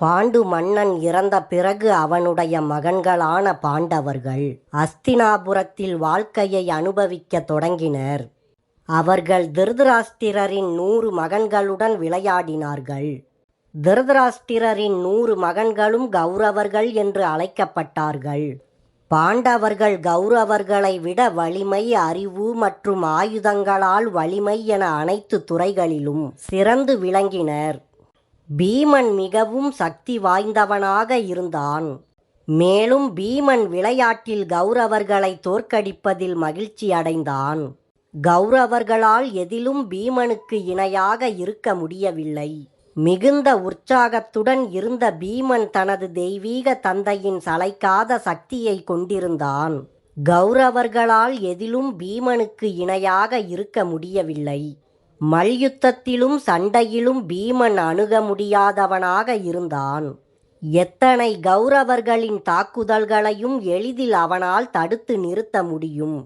Bond மன்னன் இறந்த பிறகு அவனுடைய மகன்களான பாண்டவர்கள் அஸ்தினாபுரத்தில் வாழ்க்கையை அனுபவிக்க தொடங்கினர். அவர்கள் திருதராஷ்டிரரின் நூறு மகன்களுடன் விளையாடினார்கள். திருதராஷ்டிரரின் நூறு மகன்களும் கௌரவர்கள் என்று அழைக்கப்பட்டார்கள். பாண்டவர்கள் கௌரவர்களை விட வலிமை அறிவு மற்றும் ஆயுதங்களால் வலிமை என அனைத்து துறைகளிலும் சிறந்து விளங்கினர். பீமன் மிகவும் சக்தி வாய்ந்தவனாக இருந்தான். மேலும் பீமன் விளையாட்டில் கௌரவர்களை தோற்கடிப்பதில் மகிழ்ச்சி அடைந்தான். கௌரவர்களால் எதிலும் பீமனுக்கு இணையாக இருக்க முடியவில்லை. மிகுந்த உற்சாகத்துடன் இருந்த பீமன் தனது தெய்வீக தந்தையின் சளைக்காத சக்தியை கொண்டிருந்தான். கௌரவர்களால் எதிலும் பீமனுக்கு இணையாக இருக்க முடியவில்லை. மல்யுத்தத்திலும் சண்டையிலும் பீமன் அணுக முடியாதவனாக இருந்தான். எத்தனை கௌரவர்களின் தாக்குதல்களையும் எளிதில் அவனால் தடுத்து நிறுத்த முடியும்.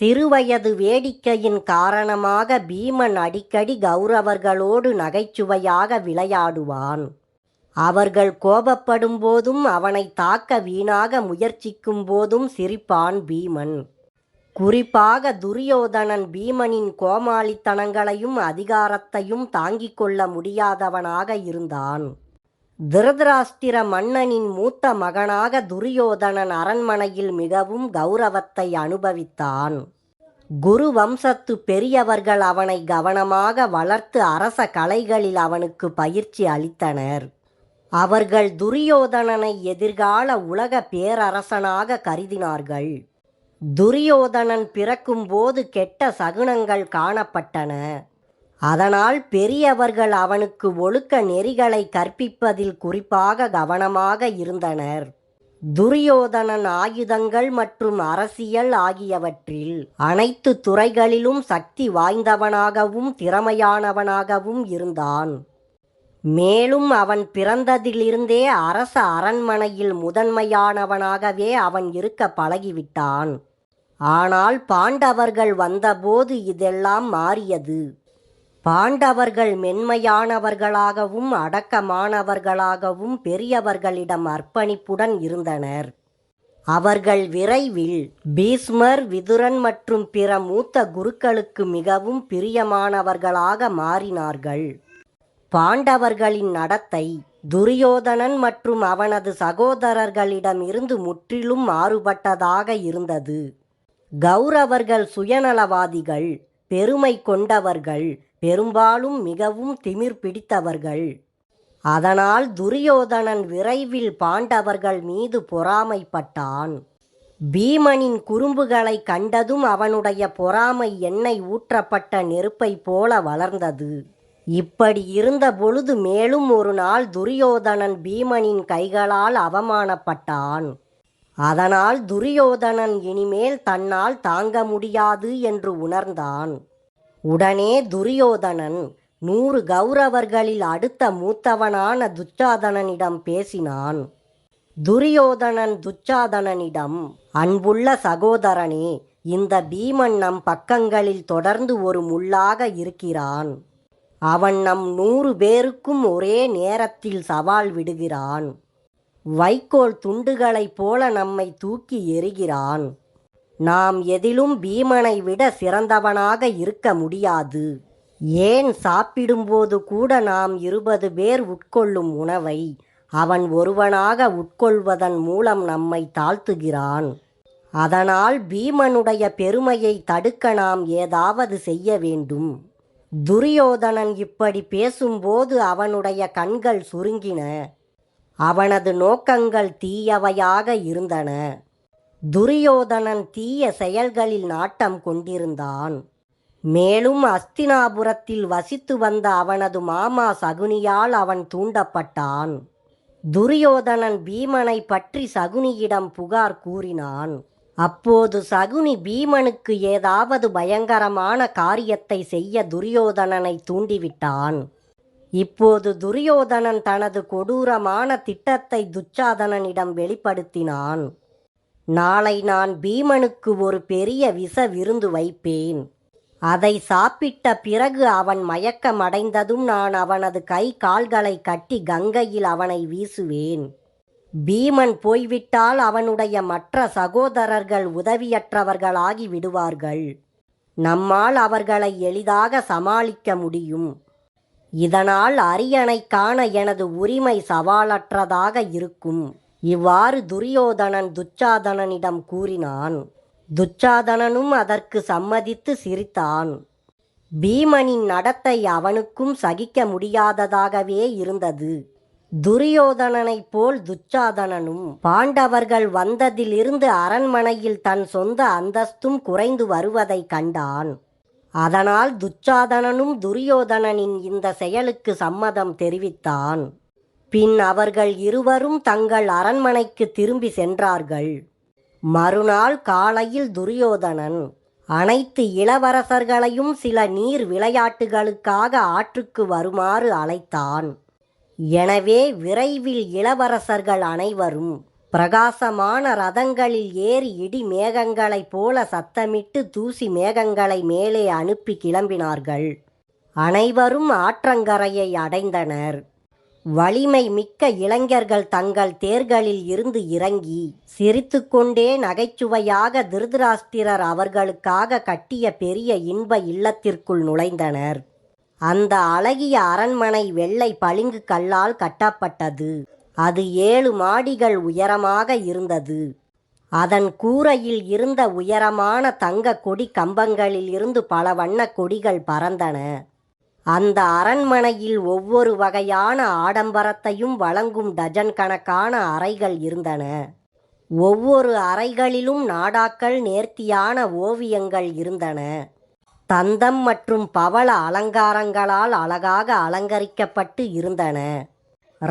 சிறுவயது வேடிக்கையின் காரணமாக பீமன் அடிக்கடி கௌரவர்களோடு நகைச்சுவையாக விளையாடுவான். அவர்கள் கோபப்படும் போதும் அவனை தாக்க வீணாக முயற்சிக்கும் போதும் சிரிப்பான் பீமன். குறிப்பாக துரியோதனன் பீமனின் கோமாளித்தனங்களையும் அதிகாரத்தையும் தாங்கிக் கொள்ள முடியாதவனாக இருந்தான். திருதராஷ்டிர மன்னனின் மூத்த மகனாக துரியோதனன் அரண்மனையில் மிகவும் கௌரவத்தை அனுபவித்தான். குரு வம்சத்து பெரியவர்கள் அவனை கவனமாக வளர்த்து அரச கலைகளில் அவனுக்கு பயிற்சி அளித்தனர். அவர்கள் துரியோதனனை எதிர்கால உலக பேரரசனாக கருதினார்கள். துரியோதனன் பிறக்கும்போது கெட்ட சகுனங்கள் காணப்பட்டன. அதனால் பெரியவர்கள் அவனுக்கு ஒழுக்க நெறிகளை கற்பிப்பதில் குறிப்பாக கவனமாக இருந்தனர். துரியோதனன் ஆயுதங்கள் மற்றும் அரசியல் ஆகியவற்றில் அனைத்து துறைகளிலும் சக்தி வாய்ந்தவனாகவும் திறமையானவனாகவும் இருந்தான். மேலும் அவன் பிறந்ததிலிருந்தே அரச அரண்மனையில் முதன்மையானவனாகவே அவன் இருக்க பழகிவிட்டான். ஆனால் பாண்டவர்கள் வந்தபோது இதெல்லாம் மாறியது. பாண்டவர்கள் மென்மையானவர்களாகவும் அடக்கமானவர்களாகவும் பெரியவர்களிடம் அர்ப்பணிப்புடன் இருந்தனர். அவர்கள் விரைவில் பீஸ்மர் விதுரன் மற்றும் பிற மூத்த குருக்களுக்கு மிகவும் பிரியமானவர்களாக மாறினார்கள். பாண்டவர்களின் நடத்தை துரியோதனன் மற்றும் அவனது சகோதரர்களிடம் இருந்து முற்றிலும் மாறுபட்டதாக இருந்தது. கௌரவர்கள் சுயநலவாதிகள் பெருமை கொண்டவர்கள் பெரும்பாலும் மிகவும் திமிர் பிடித்தவர்கள். அதனால் துரியோதனன் விரைவில் பாண்டவர்கள் மீது பொறாமைப்பட்டான். பீமனின் குறும்புகளை கண்டதும் அவனுடைய பொறாமை எண்ணெய் ஊற்றப்பட்ட நெருப்பைப் போல வளர்ந்தது. இப்படி இருந்த பொழுது மேலும் ஒரு நாள் துரியோதனன் பீமனின் கைகளால் அவமானப்பட்டான். அதனால் துரியோதனன் இனிமேல் தன்னால் தாங்க முடியாது என்று உணர்ந்தான். உடனே துரியோதனன் நூறு கௌரவர்களில் அடுத்த மூத்தவனான துச்சாதனனிடம் பேசினான். துரியோதனன் துச்சாதனனிடம் அன்புள்ள சகோதரனே இந்த பீமன் நம் பக்கங்களில் தொடர்ந்து ஒரு முள்ளாக இருக்கிறான். அவன் நம் நூறு பேருக்கும் ஒரே நேரத்தில் சவால் விடுகிறான். வைக்கோல் துண்டுகளைப் போல நம்மை தூக்கி எறிகிறான். நாம் எதிலும் பீமனை விட சிறந்தவனாக இருக்க முடியாது. ஏன் சாப்பிடும்போது கூட நாம் இருபது பேர் உட்கொள்ளும் உணவை அவன் ஒருவனாக உட்கொள்வதன் மூலம் நம்மை தாழ்த்துகிறான். அதனால் பீமனுடைய பெருமையை தடுக்க நாம் ஏதாவது செய்ய வேண்டும். துரியோதனன் இப்படி பேசும்போது அவனுடைய கண்கள் சுருங்கின. அவனது நோக்கங்கள் தீயவையாக இருந்தன. துரியோதனன் தீய செயல்களில் நாட்டம் கொண்டிருந்தான். மேலும் அஸ்தினாபுரத்தில் வசித்து வந்த அவனது மாமா சகுனியால் அவன் தூண்டப்பட்டான். துரியோதனன் பீமனை பற்றி சகுனியிடம் புகார் கூறினான். அப்போது சகுனி பீமனுக்கு ஏதாவது பயங்கரமான காரியத்தை செய்ய துரியோதனனை தூண்டிவிட்டான். இப்போது துரியோதனன் தனது கொடூரமான திட்டத்தை துச்சாதனனிடம் வெளிப்படுத்தினான். நாளை நான் பீமனுக்கு ஒரு பெரிய விஷ விருந்து வைப்பேன். அதை சாப்பிட்ட பிறகு அவன் மயக்கமடைந்ததும் நான் அவனது கை கால்களை கட்டி கங்கையில் அவனை வீசுவேன். பீமன் போய்விட்டால் அவனுடைய மற்ற சகோதரர்கள் உதவியற்றவர்களாகி விடுவார்கள். நம்மால் அவர்களை எளிதாக சமாளிக்க முடியும். இதனால் அரியணை காண எனது உரிமை சவாலற்றதாக இருக்கும். இவ்வாறு துரியோதனன் துச்சாதனனிடம் கூறினான். துச்சாதனனும் அதற்கு சம்மதித்து சிரித்தான். பீமனின் நடத்தை அவனுக்கும் சகிக்க முடியாததாகவே இருந்தது. துரியோதனனைப் போல் துச்சாதனனும் பாண்டவர்கள் வந்ததிலிருந்து அரண்மனையில் தன் சொந்த அந்தஸ்தும் குறைந்து வருவதைக் கண்டான். அதனால் துச்சாதனனும் துரியோதனனின் இந்த செயலுக்கு சம்மதம் தெரிவித்தான். பின் அவர்கள் இருவரும் தங்கள் அரண்மனைக்கு திரும்பி சென்றார்கள். மறுநாள் காலையில் துரியோதனன் அனைத்து இளவரசர்களையும் சில நீர் விளையாட்டுகளுக்காக ஆற்றுக்கு வருமாறு அழைத்தான். எனவே விரைவில் இளவரசர்கள் அனைவரும் பிரகாசமான ரதங்களில் ஏறி இடி மேகங்களைப் போல சத்தமிட்டு தூசி மேகங்களை மேலே அனுப்பி கிளம்பினார்கள். அனைவரும் ஆற்றங்கரையை அடைந்தனர். வலிமை மிக்க இளைஞர்கள் தங்கள் தேர்களில் இருந்து இறங்கி சிரித்துக்கொண்டே நகைச்சுவையாக திருதராஷ்டிரர் அவர்களுக்காக கட்டிய பெரிய இன்ப இல்லத்திற்குள் நுழைந்தனர். அந்த அழகிய அரண்மனை வெள்ளை பளிங்கு கல்லால் கட்டப்பட்டது. அது ஏழு மாடிகள் உயரமாக இருந்தது. அதன் கூரையில் இருந்த உயரமான தங்க கொடி கம்பங்களில் இருந்து பல வண்ண கொடிகள் பறந்தன. அந்த அரண்மனையில் ஒவ்வொரு வகையான ஆடம்பரத்தையும் வழங்கும் டஜன் கணக்கான அறைகள் இருந்தன. ஒவ்வொரு அறைகளிலும் நாடாக்கள் நேர்த்தியான ஓவியங்கள் இருந்தன. தந்தம் மற்றும் பவள அலங்காரங்களால் அழகாக அலங்கரிக்கப்பட்டு இருந்தன.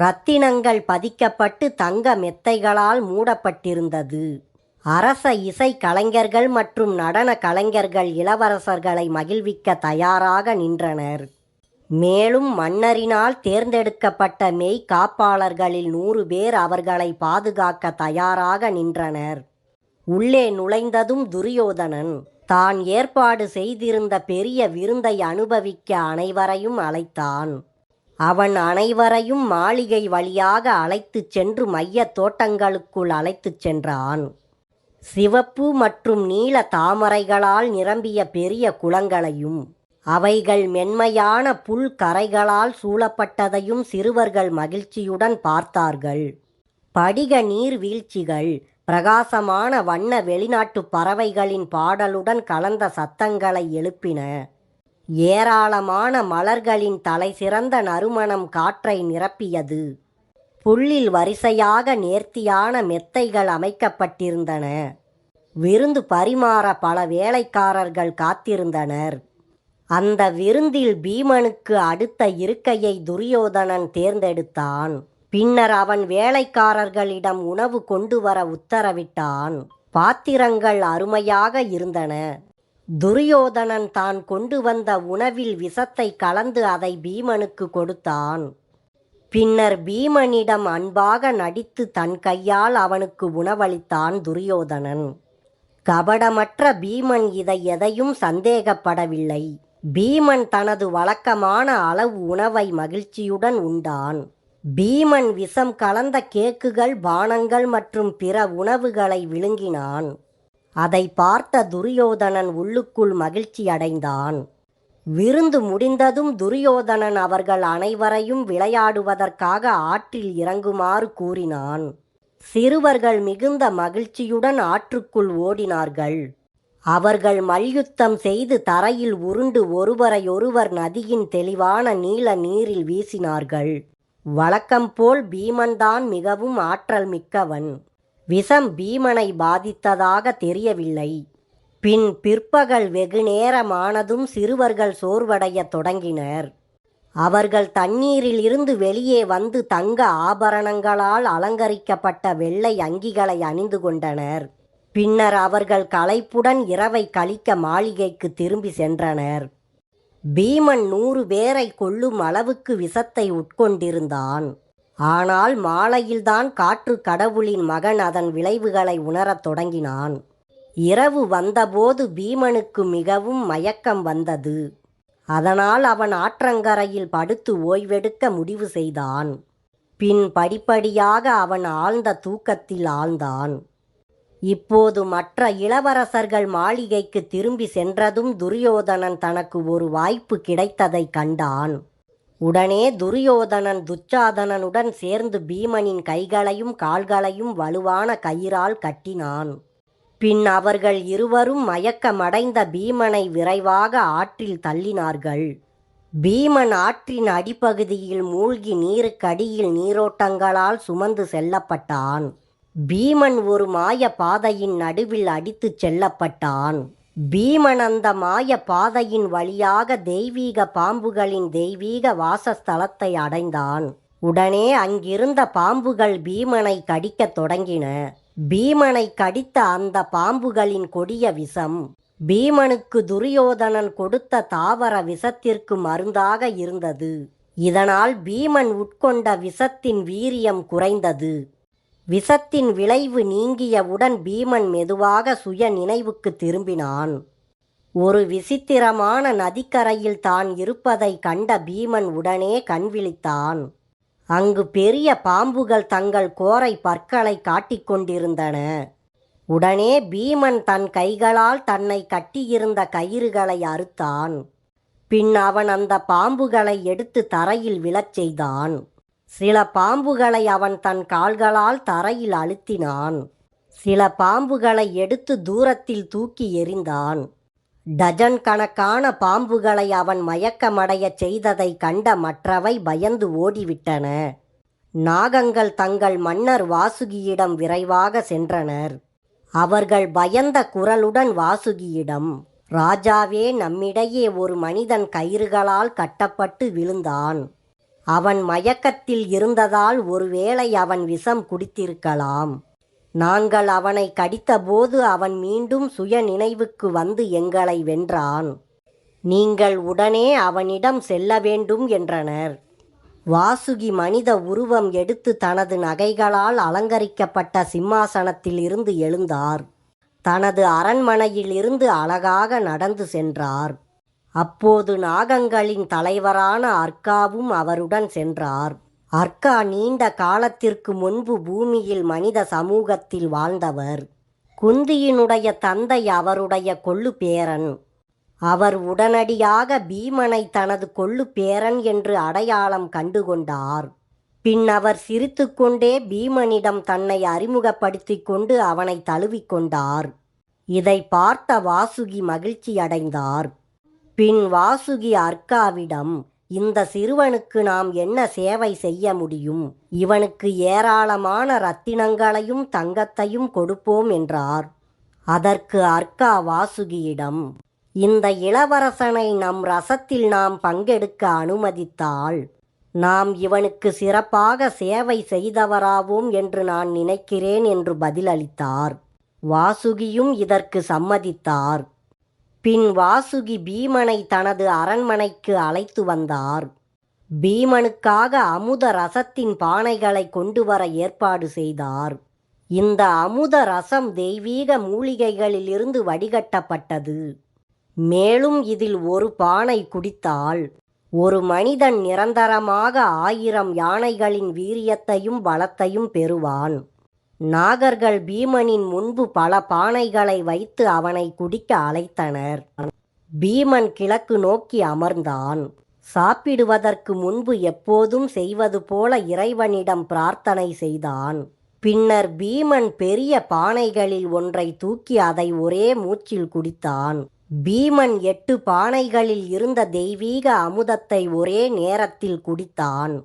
ரத்தினங்கள் பதிக்கப்பட்டு தங்க மெத்தைகளால் மூடப்பட்டிருந்தது. அரச இசை கலைஞர்கள் மற்றும் நடன கலைஞர்கள் இளவரசர்களை மகிழ்விக்க தயாராக நின்றனர். மேலும் மன்னரினால் தேர்ந்தெடுக்கப்பட்ட மெய் காப்பாளர்களில் நூறு பேர் அவர்களை பாதுகாக்க தயாராக நின்றனர். உள்ளே நுழைந்ததும் துரியோதனன் தான் ஏற்பாடு செய்திருந்த பெரிய விருந்தை அனுபவிக்க அனைவரையும் அழைத்தான். அவன் அனைவரையும் மாளிகை வழியாக அழைத்துச் சென்று மையத் தோட்டங்களுக்குள் அழைத்துச் சென்றான். சிவப்பு மற்றும் நீல தாமரைகளால் நிரம்பிய பெரிய குளங்களையும் அவைகள் மென்மையான புல் கரைகளால் சூழப்பட்டதையும் சிறுவர்கள் மகிழ்ச்சியுடன் பார்த்தார்கள். படிக நீர்வீழ்ச்சிகள் பிரகாசமான வண்ண வெளிநாட்டு பறவைகளின் பாடலுடன் கலந்த சத்தங்களை எழுப்பின. ஏராளமான மலர்களின் தலை சிறந்த நறுமணம் காற்றை நிரப்பியது. புல்லில் வரிசையாக நேர்த்தியான மெத்தைகள் அமைக்கப்பட்டிருந்தன. விருந்து பரிமாற பல வேலைக்காரர்கள் காத்திருந்தனர். அந்த விருந்தில் பீமனுக்கு அடுத்த இருக்கையை துரியோதனன் தேர்ந்தெடுத்தான். பின்னர் அவன் வேலைக்காரர்களிடம் உணவு கொண்டு வர உத்தரவிட்டான். பாத்திரங்கள் அருமையாக இருந்தன. துரியோதனன் தான் கொண்டு வந்த உணவில் விஷத்தை கலந்து அதை பீமனுக்கு கொடுத்தான். பின்னர் பீமனிடம் அன்பாக நடித்து தன் கையால் அவனுக்கு உணவளித்தான் துரியோதனன். கபடமற்ற பீமன் இதை எதையும் சந்தேகப்படவில்லை. பீமன் தனது வழக்கமான அளவு உணவை மகிழ்ச்சியுடன் உண்டான். பீமன் விஷம் கலந்த கேக்குகள் பானங்கள் மற்றும் பிற உணவுகளை விழுங்கினான். அதை பார்த்த துரியோதனன் உள்ளுக்குள் மகிழ்ச்சி அடைந்தான் விருந்து முடிந்ததும் துரியோதனன் அவர்கள் அனைவரையும் விளையாடுவதற்காக ஆற்றில் இறங்குமாறு கூறினான். சிறுவர்கள் மிகுந்த மகிழ்ச்சியுடன் ஆற்றுக்குள் ஓடினார்கள். அவர்கள் மல்யுத்தம் செய்து தரையில் உருண்டு ஒருவரையொருவர் நதியின் தெளிவான நீல நீரில் வீசினார்கள். வழக்கம் போல் பீமன்தான் மிகவும் ஆற்றல் மிக்கவன். விஷம் பீமனை பாதித்ததாக தெரியவில்லை. பின் பிற்பகல் வெகு நேரமானதும் சிறுவர்கள் சோர்வடையத் தொடங்கினர். அவர்கள் தண்ணீரில் இருந்து வெளியே வந்து தங்க ஆபரணங்களால் அலங்கரிக்கப்பட்ட வெள்ளை அங்கிகளை அணிந்து கொண்டனர். பின்னர் அவர்கள் களைப்புடன் இரவை கழிக்க மாளிகைக்கு திரும்பி சென்றனர். பீமன் நூறு பேரை கொல்லும் அளவுக்கு விஷத்தை உட்கொண்டிருந்தான். ஆனால் மாலையில்தான் காற்று கடவுளின் மகன் அதன் விளைவுகளை உணரத் தொடங்கினான். இரவு வந்தபோது பீமனுக்கு மிகவும் மயக்கம் வந்தது. அதனால் அவன் ஆற்றங்கரையில் படுத்து ஓய்வெடுக்க முடிவு செய்தான். பின் படிப்படியாக அவன் ஆழ்ந்த தூக்கத்தில் ஆழ்ந்தான். இப்போது மற்ற இளவரசர்கள் மாளிகைக்கு திரும்பி சென்றதும் துரியோதனன் தனக்கு ஒரு வாய்ப்பு கிடைத்ததைக் கண்டான். உடனே துரியோதனன் துச்சாதனனுடன் சேர்ந்து பீமனின் கைகளையும் கால்களையும் வலுவான கயிறால் கட்டினான். பின் அவர்கள் இருவரும் மயக்கமடைந்த பீமனை விரைவாக ஆற்றில் தள்ளினார்கள். பீமன் ஆற்றின் அடிப்பகுதியில் மூழ்கி நீருக்கடியில் நீரோட்டங்களால் சுமந்து செல்லப்பட்டான். பீமன் ஒரு மாய பாதையின் நடுவில் அடித்துச் செல்லப்பட்டான். பீமனந்த மாய பாதையின் வழியாக தெய்வீக பாம்புகளின் தெய்வீக வாசஸ்தலத்தை அடைந்தான். உடனே அங்கிருந்த பாம்புகள் பீமனை கடிக்கத் தொடங்கின. பீமனை கடித்த அந்த பாம்புகளின் கொடிய விஷம் பீமனுக்கு துரியோதனன் கொடுத்த தாவர விஷத்திற்கு மருந்தாக இருந்தது. இதனால் பீமன் உட்கொண்ட விஷத்தின் வீரியம் குறைந்தது. விஷத்தின் விளைவு நீங்கியவுடன் பீமன் மெதுவாக சுய நினைவுக்கு திரும்பினான். ஒரு விசித்திரமான நதிக்கரையில் தான் இருப்பதை கண்ட பீமன் உடனே கண்விழித்தான் அங்கு பெரிய பாம்புகள் தங்கள் கோரை பற்களை காட்டிக் கொண்டிருந்தன. உடனே பீமன் தன் கைகளால் தன்னை கட்டியிருந்த கயிறுகளை அறுத்தான். பின் அவன் அந்த பாம்புகளை எடுத்து தரையில் விழச் செய்தான். சில பாம்புகளை அவன் தன் கால்களால் தரையில் அழுத்தினான். சில பாம்புகளை எடுத்து தூரத்தில் தூக்கி எறிந்தான். டஜன் கணக்கான பாம்புகளை அவன் மயக்கமடையச் செய்ததை கண்ட மற்றவை பயந்து ஓடிவிட்டன. நாகங்கள் தங்கள் மன்னர் வாசுகியிடம் விரைவாக சென்றனர். அவர்கள் பயந்த குரலுடன் வாசுகியிடம் ராஜாவே நம்மிடையே ஒரு மனிதன் கயிறுகளால் கட்டப்பட்டு விழுந்தான். அவன் மயக்கத்தில் இருந்ததால் ஒருவேளை அவன் விஷம் குடித்திருக்கலாம். நாங்கள் அவனை கடித்தபோது அவன் மீண்டும் சுய நினைவுக்கு வந்து எங்களை வென்றான். நீங்கள் உடனே அவனிடம் செல்ல வேண்டும் என்றனர். வாசுகி மனித உருவம் எடுத்து தனது நகைகளால் அலங்கரிக்கப்பட்ட சிம்மாசனத்தில் இருந்து எழுந்தார். தனது அரண்மனையில் இருந்து அழகாக நடந்து சென்றார். அப்போது நாகங்களின் தலைவரான அர்க்காவும் அவருடன் சென்றார். அர்க்கா நீண்ட காலத்திற்கு முன்பு பூமியில் மனித சமூகத்தில் வாழ்ந்தவர். குந்தியினுடைய தந்தை அவருடைய கொள்ளு பேரன் அவர் உடனடியாக பீமனை தனது கொள்ளு பேரன் என்று அடையாளம் கண்டுகொண்டார். பின் அவர் சிரித்துக்கொண்டே பீமனிடம் தன்னை அறிமுகப்படுத்திக் கொண்டு அவனை தழுவிக்கொண்டார் இதை பார்த்த வாசுகி மகிழ்ச்சியடைந்தார். பின் வாசுகி அர்க்காவிடம் இந்த சிறுவனுக்கு நாம் என்ன சேவை செய்ய முடியும்? இவனுக்கு ஏராளமான ரத்தினங்களையும் தங்கத்தையும் கொடுப்போம் என்றார். அதற்கு அர்க்கா வாசுகியிடம் இந்த இளவரசனை நம் ரசத்தில் நாம் பங்கெடுக்க அனுமதித்தால் நாம் இவனுக்கு சிறப்பாக சேவை செய்தவராவோம் என்று நான் நினைக்கிறேன் என்று பதிலளித்தார். வாசுகியும் இதற்கு சம்மதித்தார். பின் வாசுகி பீமனை தனது அரண்மனைக்கு அழைத்து வந்தார். பீமனுக்காக அமுத ரசத்தின் பானைகளை கொண்டு வர ஏற்பாடு செய்தார். இந்த அமுத ரசம் தெய்வீக மூலிகைகளிலிருந்து வடிகட்டப்பட்டது. மேலும் இதில் ஒரு பானை குடித்தால் ஒரு மனிதன் நிரந்தரமாக ஆயிரம் யானைகளின் வீரியத்தையும் பலத்தையும் பெறுவான். நாகர்கள் பீமனின் முன்பு பல பானைகளை வைத்து அவனை குடிக்க அழைத்தனர். பீமன் கிழக்கு நோக்கி அமர்ந்தான். சாப்பிடுவதற்கு முன்பு எப்போதும் செய்வது போல இறைவனிடம் பிரார்த்தனை செய்தான். பின்னர் பீமன் பெரிய பானைகளில் ஒன்றை தூக்கி அதை ஒரே மூச்சில் குடித்தான். பீமன் எட்டு பானைகளில் இருந்த தெய்வீக அமுதத்தை ஒரே நேரத்தில் குடித்தான்.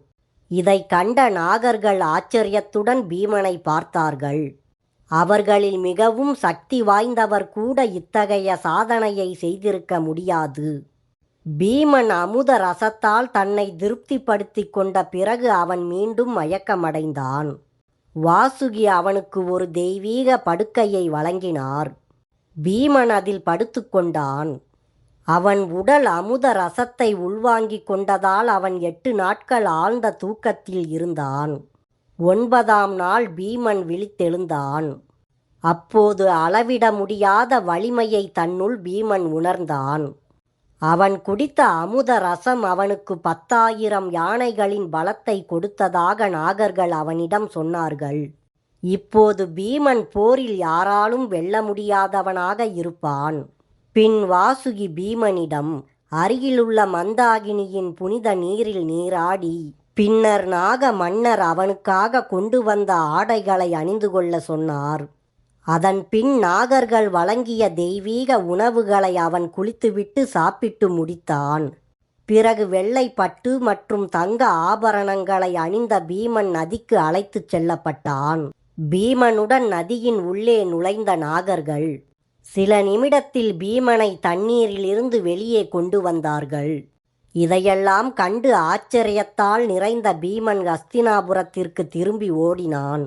இதை கண்ட நாகர்கள் ஆச்சரியத்துடன் பீமனை பார்த்தார்கள். அவர்களில் மிகவும் சக்தி வாய்ந்தவர் கூட இத்தகைய சாதனையை செய்திருக்க முடியாது. பீமன் அமுத ரசத்தால் தன்னை திருப்திப்படுத்தி கொண்ட பிறகு அவன் மீண்டும் மயக்கமடைந்தான். வாசுகி அவனுக்கு ஒரு தெய்வீக படுக்கையை வழங்கினார். பீமன் அதில் படுத்துக்கொண்டான் அவன் உடல் அமுத ரசத்தை உள்வாங்கிக் கொண்டதால் அவன் எட்டு நாட்கள் ஆழ்ந்த தூக்கத்தில் இருந்தான். ஒன்பதாம் நாள் பீமன் விழித்தெழுந்தான். அப்போது அளவிட முடியாத வலிமையை தன்னுள் பீமன் உணர்ந்தான். அவன் குடித்த அமுத ரசம் அவனுக்கு பத்தாயிரம் யானைகளின் பலத்தை கொடுத்ததாக நாகர்கள் அவனிடம் சொன்னார்கள். இப்போது பீமன் போரில் யாராலும் வெல்ல முடியாதவனாக இருப்பான். பின் வாசுகி பீமனிடம் அருகிலுள்ள மந்தாகினியின் புனித நீரில் நீராடி பின்னர் நாக மன்னர் அவனுக்காக கொண்டு வந்த ஆடைகளை அணிந்து கொள்ள சொன்னார். அதன் பின் நாகர்கள் வழங்கிய தெய்வீக உணவுகளை அவன் குளித்துவிட்டு சாப்பிட்டு முடித்தான். பிறகு வெள்ளை பட்டு மற்றும் தங்க ஆபரணங்களை அணிந்த பீமன் நதிக்கு அழைத்துச் செல்லப்பட்டான். பீமனுடன் நதியின் உள்ளே நுழைந்த நாகர்கள் சில நிமிடத்தில் பீமனை தண்ணீரிலிருந்து வெளியே கொண்டு வந்தார்கள். இதையெல்லாம் கண்டு ஆச்சரியத்தால் நிறைந்த பீமன் ஹஸ்தினாபுரத்திற்கு திரும்பி ஓடினான்.